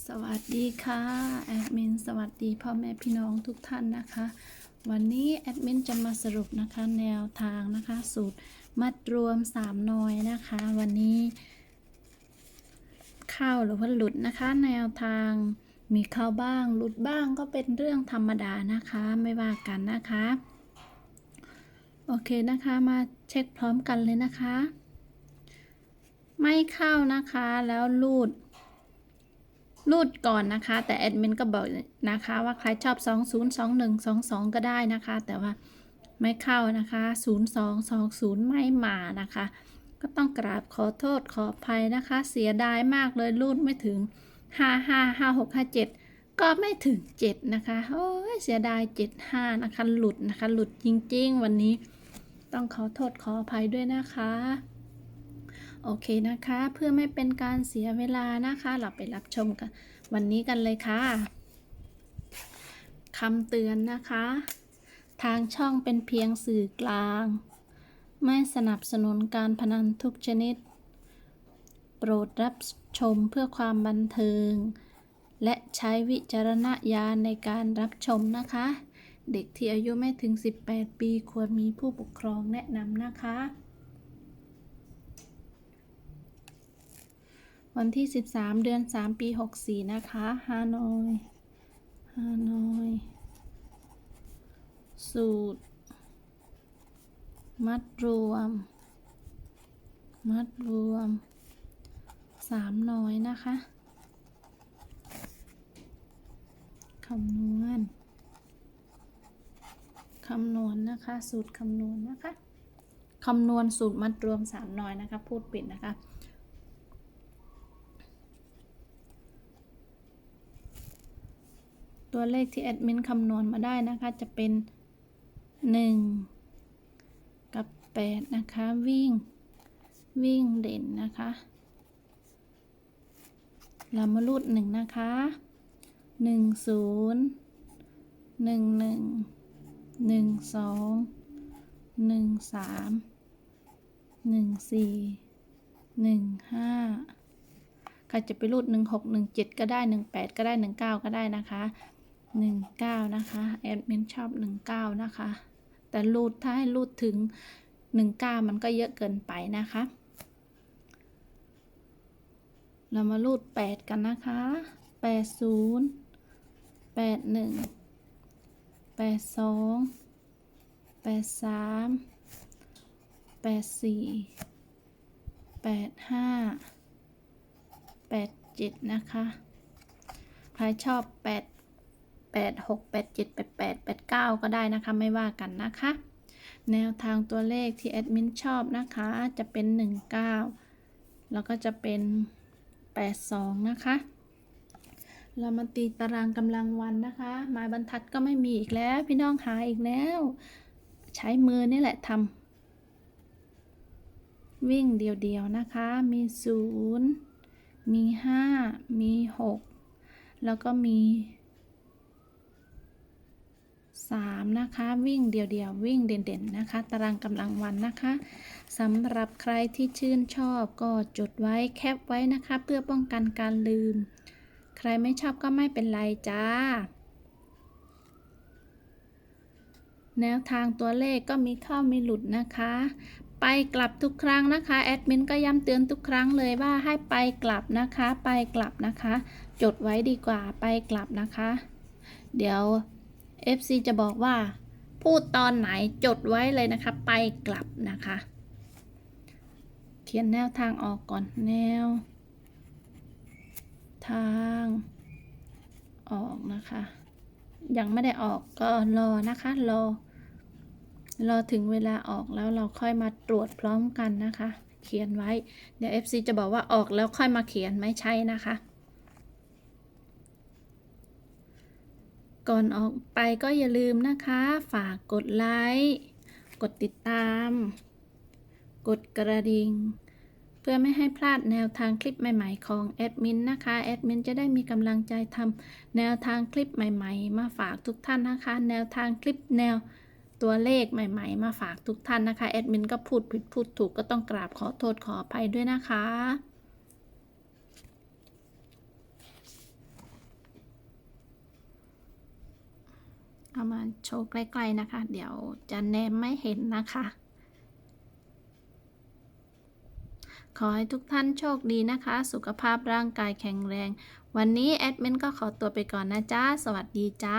สวัสดีค่ะแอดมินสวัสดีพ่อแม่พี่น้องทุกท่านนะคะ วันนี้แอดมินจะมาสรุปนะคะแนวทางนะคะสูตรมัดรวม3นอยนะคะ วันนี้ เข้าหรือว่าหลุดนะคะ แนวทางมีเข้าบ้าง หลุดบ้างก็เป็นเรื่องธรรมดานะคะไม่ว่ากันนะคะ โอเคนะคะมาเช็คพร้อมกันเลยนะคะ ไม่เข้านะคะแล้วรูด รูดก่อนนะคะ แต่แอดมินก็บอกนะคะว่าใครชอบ 202122 ก็ได้นะคะ แต่ว่าไม่เข้านะคะ 0220 ไม่มานะคะ ก็ต้องกราบขอโทษขออภัยนะคะ เสียดายมากเลยรูดไม่ถึง 555657 ก็ไม่ถึง 7 นะคะโอ้ยเสียดาย 75 นะคะ หลุดนะคะ หลุดจริง ๆ วันนี้ต้องขอโทษขออภัยด้วยนะคะ โอเคนะคะ เพื่อไม่เป็นการเสียเวลานะคะ เราไปรับชมกัน วันนี้กันเลยค่ะคำเตือนนะคะ ทางช่องเป็นเพียงสื่อกลาง ไม่สนับสนุนการพนันทุกชนิด โปรดรับชมเพื่อความบันเทิง และใช้วิจารณญาณในการรับชมนะคะ เด็กที่อายุไม่ถึง 18 ปีควรมีผู้ปกครองแนะนำนะคะ วันที่ 13 เดือน 3 ปี 64 นะคะฮานอยฮานอย สูตร มัดรวม มัดรวม3น้อยนะคะคำนวณคำนวณนะคะ สูตรคำนวณนะคะคำนวณสูตรมัดรวม3น้อยนะคะ พูดปิดนะคะ ตัวเลขที่แอดมินคำนวณมาได้นะคะ จะเป็น 1 กับ 8 นะคะ วิ่ง วิ่งเด่นนะคะเรามารูด1นะคะ1 0 1 1 1 2 1 3 1 4 1 5ใครจะไปรูด1 6 1 7ก็ได้1 8ก็ได้1 9ก็ได้หนึ่งเก้านะคะ หนึ่งเก้านะคะแอดมินชอบหนึ่งเก้านะคะ แต่รูดถ้าให้รูดถึงหนึ่งเก้ามันก็เยอะเกินไปนะคะ เรามารูดแปดกันนะคะแปดศูนย์แปดหนึ่งแปดสองแปดสามแปดสี่แปดห้าแปดเจ็ดนะคะ ใครชอบแปด ปดแปดหกแปดเจ็ดแปดแปดแปดเก้าก็ได้นะคะ ไม่ว่ากันนะคะ แนวทางตัวเลขที่แอดมินชอบนะคะ จะเป็นหนึ่งเก้าแล้วก็จะเป็นแปดสองนะคะ เรามาตีตารางกำลังวันนะคะ หมายบรรทัดก็ไม่มีอีกแล้ว พี่น้องหาอีกแล้ว ใช้มือนี่แหละทำวิ่งเดียวๆนะคะ มีศูนย์มีห้ามีหกแล้วก็มี 3 นะคะ วิ่งเดียวๆ วิ่งเด่นๆ นะคะ ตารางกำลังวันนะคะสำหรับใครที่ชื่นชอบก็จดไว้แคปไว้นะคะ เพื่อป้องกันการลืม ใครไม่ชอบก็ไม่เป็นไรจ้า แนวทางตัวเลขก็มีเข้ามีหลุดนะคะ ไปกลับทุกครั้งนะคะ แอดมินก็ย้ำเตือนทุกครั้งเลยว่าให้ไปกลับนะคะ ไปกลับนะคะ จดไว้ดีกว่าไปกลับนะคะ เดี๋ยว FC จะบอกว่า พูดตอนไหนจดไว้เลยนะคะ ไปกลับนะคะ เขียนแนวทางออกก่อนแนว ทางออกนะคะ ยังไม่ได้ออกก็รอนะคะ รอ รอถึงเวลาออกแล้วเราค่อยมาตรวจพร้อมกันนะคะ เขียนไว้ เดี๋ยว FC จะบอกว่าออกแล้วค่อยมาเขียนไม่ใช่นะคะ ก่อนออกไปก็อย่าลืมนะคะ ฝากกดไลค์ กดติดตาม กดกระดิ่ง เพื่อไม่ให้พลาดแนวทางคลิปใหม่ ๆ ของแอดมินนะคะ แอดมินจะได้มีกำลังใจทำแนวทางคลิปใหม่ ๆ มาฝากทุกท่านนะคะ แนวทางคลิปแนวตัวเลขใหม่ ๆ มาฝากทุกท่านนะคะ แอดมินก็พูดผิดพูดถูกก็ต้องกราบขอโทษขออภัยด้วยนะคะ เอามาโชว์ใกล้ๆนะคะ เดี๋ยวจะแนมไม่เห็นนะคะ ขอให้ทุกท่านโชคดีนะคะ สุขภาพร่างกายแข็งแรง วันนี้แอดมินก็ขอตัวไปก่อนนะจ้า สวัสดีจ้า